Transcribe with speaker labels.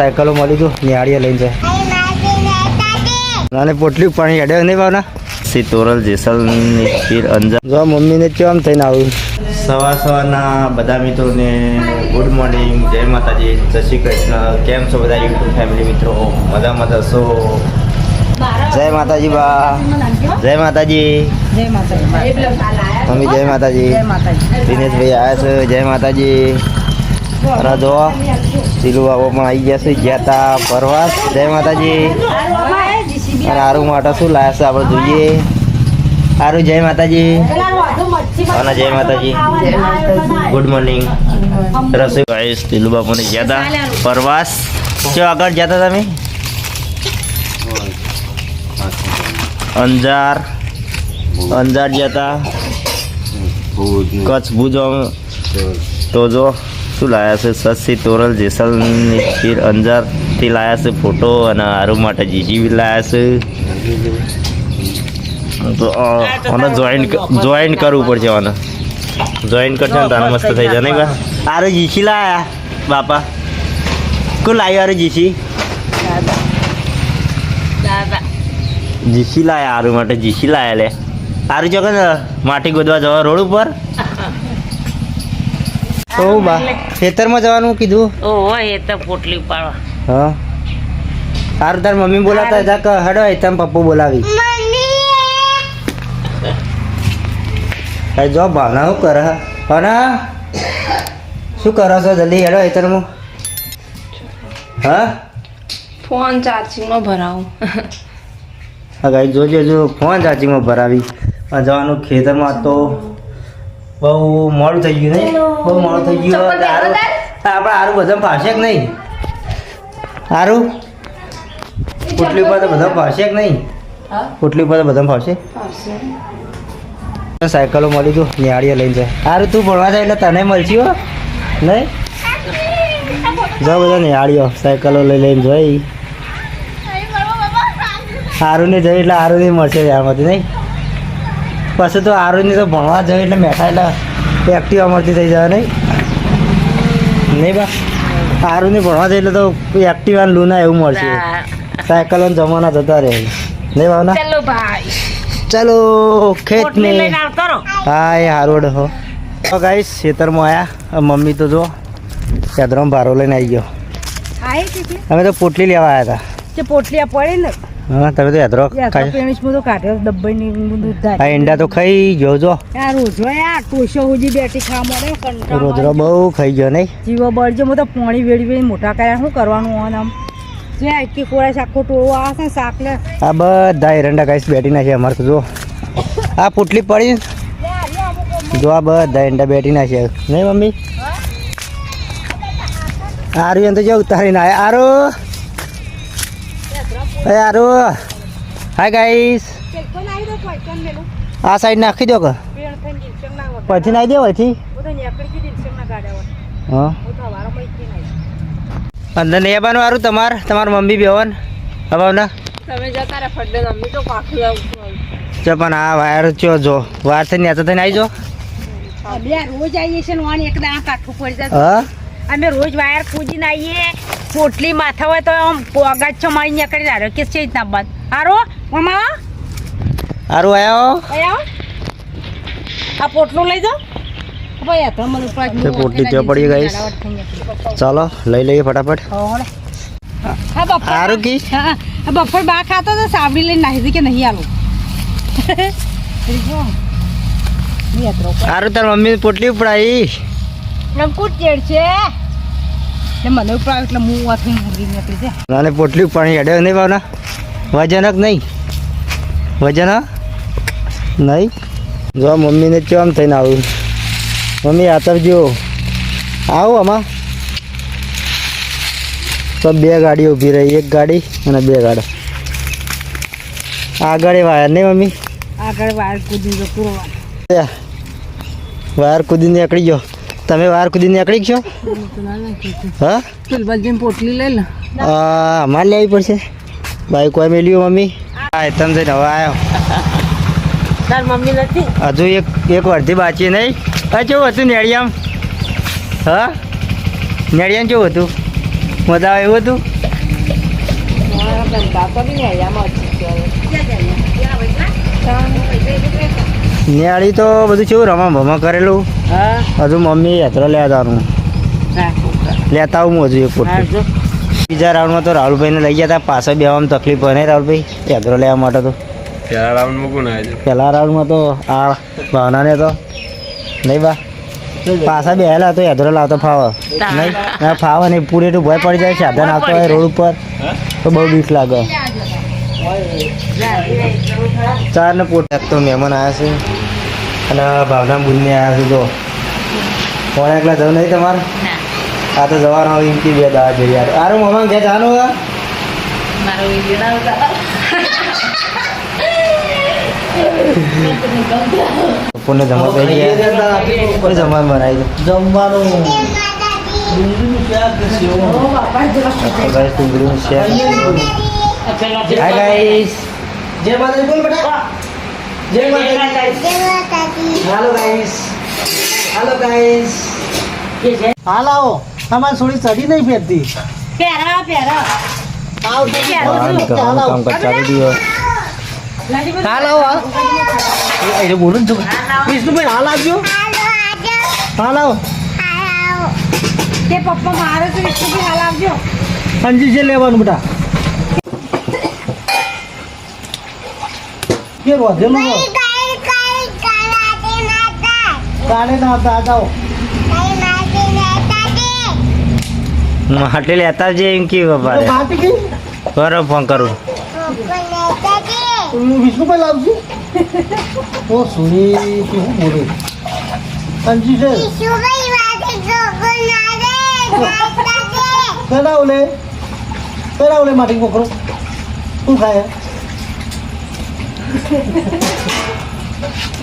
Speaker 1: સાયકલો મળી તું નિહાળીએ લઈને જાય. નાને પોટલી પાણી હેડે નહીં ભાવના? સી તોરલ જેસલની ખીર અંજાર જો મમ્મીને કેમ થઈને આવ્યું સવાર સવારના બધા મિત્રોને ગુડ મોર્નિંગ જય માતાજી જય શ્રી કૃષ્ણ. કેમ છો બધા યુટ્યુબ ફેમિલી મિત્રો? બધા મજા છો જય માતાજી બા. જય માતાજી.
Speaker 2: જય માતાજી.
Speaker 1: મમ્મી જય માતાજી.
Speaker 2: જય માતાજી.
Speaker 1: દિનેશભાઈ આવ્યા છો. જય માતાજી. અરે જો પણ આવી ગયા છે. ગયા તા ફરવા જય માતાજી. અને આરું માટે શું લાયા છે આપણે જોઈએ. આરું જય માતાજી. અને જય માતાજી. ગુડ મોર્નિંગ રસોઈ ગાઈસ શીલુ બાબુને ગયા તા. પ્રવાસ. જો આગળ ગયા હતા તમે? અંજાર. અંજાર ગયા તા. કચ્છ ભુજ તો જો. શું લાયા છે સસી તોરલ જેસલની ખીર, અંજારથી લાયા છે ફોટો અને આરુ માટે જીજીબી લાયા છે. તો આને જોઈન કરવું પડશે આને. જોઈન કરશે ને મસ્ત થઈ જાય, નહીં આરે જીસી લાયા. બાપા. કોણ લાવ્યું અરે જીસી જીસી લાયા આરુ માટે જીસી લાયા લે. આરું જો કે માટી ગોદવા જવા રોડ ઉપર? તો બા ખેતરમાં જવાનું કીધું?
Speaker 2: ઓહો એ તો પોટલી પાડવા.
Speaker 1: હા. તારું તાર મમ્મી બોલાતા જા કે હડો એ તમ પપ્પુ બોલાવી. કઈ જો ભાવના શું કરે? ભાવના શું કરો છો? જલ્દી હેડો હેતરમાં હા?
Speaker 3: ફોન ચાર્જિંગમાં ભરાવું.
Speaker 1: હા ગાઈ જોજો જો ફોન ચાર્જિંગમાં ભરાવી. આ જવાનું ખેતરમાં તો બહુ મોડું થઈ ગયું નહીં? બહુ મોડું થઈ ગયું. સારું આપણે હારું બધા ફાશે કે નહીં? સારું પોટલી ઉપર તો બધા ફાશે કે નહીં? પોટલી ઉપર તો બધા ફાશે. સાયકલો મળી તું નિહાળીએ લઈને જાય. હારું તું ભણવા જાય એટલે તને મળશી હો. નહીં? જાઓ બધા નિહાળીઓ સાયકલો લઈ લઈને જોઈ. સારું. નહીં જઈ એટલે હારું નહીં મળશે આમાંથી નહીં? પછી તો આરોની તો ભણવા જાય એટલે મેઠા એટલે એક્ટિવા મળતી થઈ જાય નહીં. નહીં બા. આરોની ભણવા જાય એટલે તો એક્ટિવા લૂના એવું મળશે. સાયકલ જમાના જતા રહે. નહીં ભાવના?
Speaker 2: ચાલો ભાઈ.
Speaker 1: ચલો ખેત ને હા એ હારોડ હો. ગાઈસ ખેતરમાં આવ્યા મમ્મી તો જો ચાદરમાં ભારો લઈને આવી ગયો. અમે તો પોટલી લેવા આવ્યા
Speaker 2: હતા. પોટલી આ પડે ને.
Speaker 1: હા તમે તો યાદરો
Speaker 2: કાઢ્યો
Speaker 1: આ ઈંડા તો ખાઈ ગયો જો
Speaker 2: રોજો યાર ટોશો હુજી બેઠી ખા મળે કંટાળો
Speaker 1: રોજરો બહુ ખાઈ ગયો નહીં?
Speaker 2: જીવો બળજો હું તો પાણી વેડી વેડી મોટા કર્યા શું કરવાનું હોય આમ? જે કોળા શાખો ટોળો આ છે ને શાક લે.
Speaker 1: આ બધા એરંડા ગાઈસ બેઠી છે અમારે તો જો. આ પોટલી પડી જો આ બધા એરંડા બેઠી છે નહીં મમ્મી? આર્યન તો જો ઉતારીને આયા. આરો! આરો. હાય ગાઈસ આ સાઈડ નાખી દો કે? પછી નાખી દો પછી હા. અંદર નહીં આવવાનું સારું તમારે તમારા મમ્મી બેવન હવાના
Speaker 3: તમે જતા રહ્યા ફડે મમ્મી તો પાખી આવું
Speaker 1: ચો પણ આ વાયર ચો જો. વાર થઈને નેચો થઈને આવી જો
Speaker 2: રોજ આવીએ છીએ કાઠું પડી જાય. અમે રોજ વાયર પૂજીને આવીએ. પોટલી માથા હોય તો આમ છો મારી નીકળી જાય. કે છે રીતના બંધ હારો? મમા?
Speaker 1: હારો આવ્યો
Speaker 2: આવ્યો આ પોટલું લઈ જાઓ.
Speaker 1: પોટલી ત્યાં પડી ગઈ. ચાલો લઈ લઈએ ફટાફટ. સારું કી?
Speaker 2: બપોર બા ખાતો તો સાબડી લઈને નાહી હતી કે નહીં આલું?
Speaker 1: સારું તાર મમ્મી પોટલી ઉપડાઈ.
Speaker 2: લંકુટ ચેડ છે. મને ઉપડાવ એટલે હું આ થઈને નીકળી છે.
Speaker 1: અને પોટલી પાણી અડે નહીં ભાવના. વજનક નહીં. વજન? નહીં. જો મમ્મીને કેમ થઈને આવું. મમ્મી આતરજો આવો આમાં. તો બે ગાડી ઊભી રહી એક ગાડી અને બે ગાડી. આગળ વાયર નહીં મમ્મી?
Speaker 2: આગળ વાયર કૂદી ગયો પૂરો
Speaker 1: વાયર કૂદીને નીકળી ગયો. તમે વાર કુદી નીકળી ગયો? હા?
Speaker 3: પોટલી લઈ લે.
Speaker 1: આ અમારે લેવી પડશે. બાઈક કોઈ મેલ્યું મમ્મી? હા તમે જઈને હવે આવ્યો
Speaker 2: તાર મમ્મી નથી?
Speaker 1: હજુ એક એક વર્ધી બાકી નહીં. હા કેવું હતું નેડિયામ હા? નેડિયામ કેવું હતું? મજા આવે એવું હતું?
Speaker 3: બાપા બી નહીં આમાં
Speaker 1: નિયાળી તો બધું કેવું રમા ભમા કરેલું. હજુ મમ્મી યાત્રા લેવા જવાનું. લેતા આવું હજુ એક પોટલી બીજા રાઉન્ડમાં તો રાહુલભાઈને લઈ ગયા હતા. પાછળ બેવામાં તકલીફ નહીં રાહુલભાઈ. યાત્રા લેવા માટે તો.
Speaker 4: પહેલા રાઉન્ડ મૂકું ને
Speaker 1: પહેલા રાઉન્ડમાં તો આ ભાવનાને તો. નહીં બા. પાછા બેહેલા તો યાત્રા લાવતો ફાવે. નહીં? ના ફાવે નહીં. પૂરેટું તો ભય પડી જાય. સાધન આવતો હોય રોડ ઉપર. તો બહુ બીક લાગે. ચાર ને પોટ તો મહેમાન આવ્યા છે. અને ભાવના બુનને આવ્યા છે જો. કોણ એકલા જવું નહીં તમારે? આ તો જવાનું હોય એમથી બે દાવા જઈ યાર. આરો મમ્મા ઘેર જવાનું હતા
Speaker 2: મારો વીડિયો
Speaker 1: બપોરને જમવા બેસી ગયા. કોઈ જમવાનું બનાવી દો. જમવાનું. ડુંગળીનું શેક. હાય ગાઈસ જય માતાજી બોલ બેટા. જય માતાજી. હાલો ગાઈસ હાલો ગાઈસ
Speaker 5: હાલ આવો. તમારે થોડી ચડી નહીં ફેરતી.
Speaker 2: પહેરા પહેરા
Speaker 1: લેવાનું કામ કર ચાલુ દીધો
Speaker 5: હાલ આવો હાલ એ એ બોલું છું વિષ્ણુભાઈ હાલ આવજો હાલ આવો
Speaker 2: તે પપ્પા મારે તો વિષ્ણુ હાલ આવજો
Speaker 5: અંજી છે લેવાનું બેટા કે વધેલું છે કાલે ના હતા આ જાઓ.
Speaker 1: માટે લેતા જે એમ કે
Speaker 5: તો
Speaker 1: બાપા
Speaker 5: બાકી
Speaker 1: બરો ફોન કરું.
Speaker 5: હું વિષ્ણુભાઈ લાવજો. ઓ સોરી કેવું બોલે? અંજી છે. કરાવ લે કરાવ લે માટી કોકરો? શું ખાય? ハハハハ!